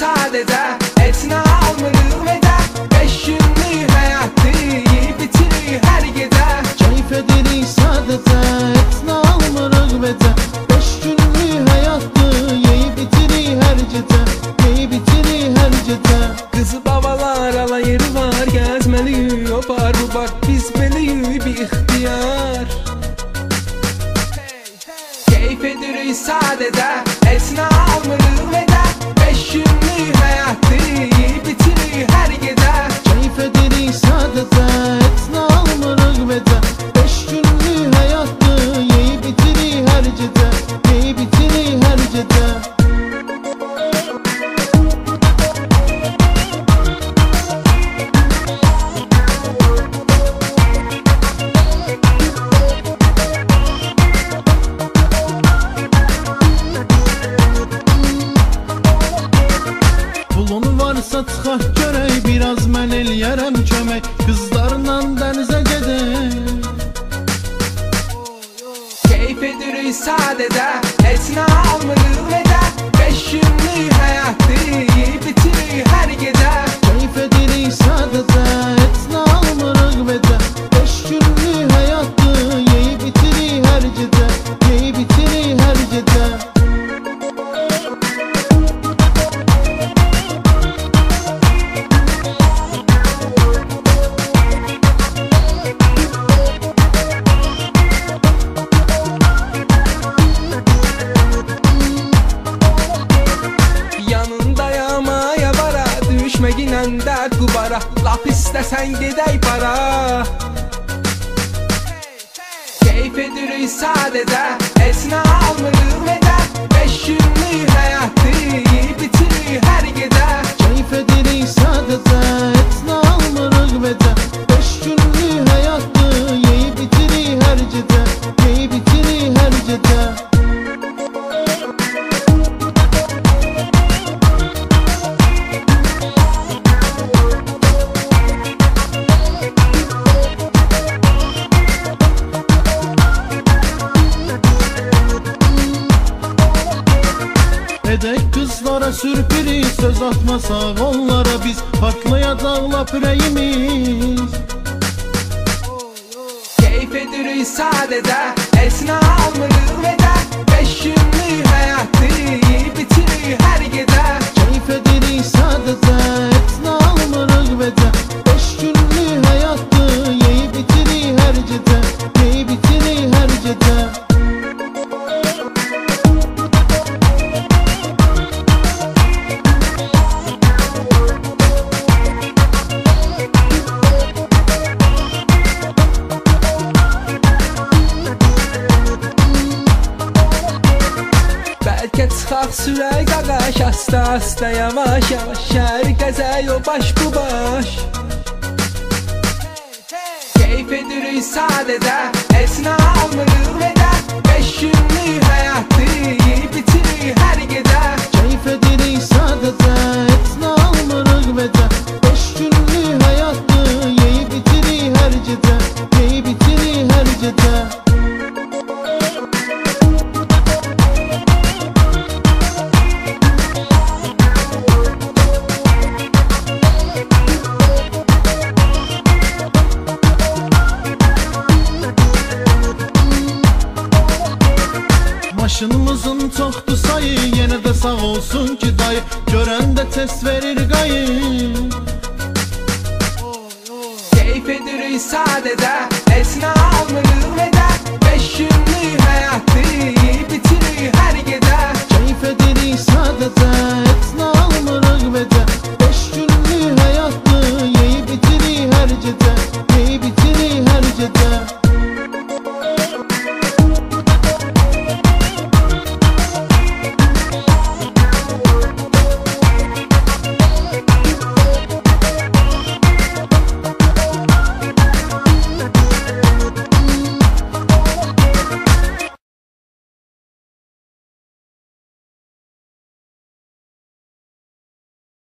sadəcə Etinə almırıq vədə Beş günlük həyatı Yiyib bitirik hər gecə Keyif edirik sadece Etna almırıq vece Beş günlük hayattı Yeyip bitirik her gece. Yeyip bitirik her gece. Qızı babalar alayır var Gəzməli o bar bu bar Biz beliyik bir ixtiyar Keyif edirik sadəcə eləyərəm kömək Qızlarla dənizə gedək Keyif edirik sadəcə Etinə almırıq vədə Beş günlük həyatı Yiyib bitirik hər gecə Keyif edirik sadece Etna almırıq vece Beş günlük hayattı Yeyip bitirik her gece. Yeyip bitirik her gece Düşmək ilə də qubara Lap istəsən gedək para. Keyif edirik sadəcə Etinə almırıq vədə sürpriz Söz atmasak onlara biz Patlayacak lap yüreğimiz Keyif edirik sadəcə Etinə almırıq vədə Beş günlük həyatı Bəlkə çıxaq sürək qaqaş Asta asta yavaş yavaş. Şəhər gəzək o baş bu baş. Keyif edirik sadəcə Etinə almırıq vədə Beş günlük sayı Yenə də sağ olsun ki dayı. Görəndə test verir qayı Keyif edirik sadəcə Etinə almırıq vədə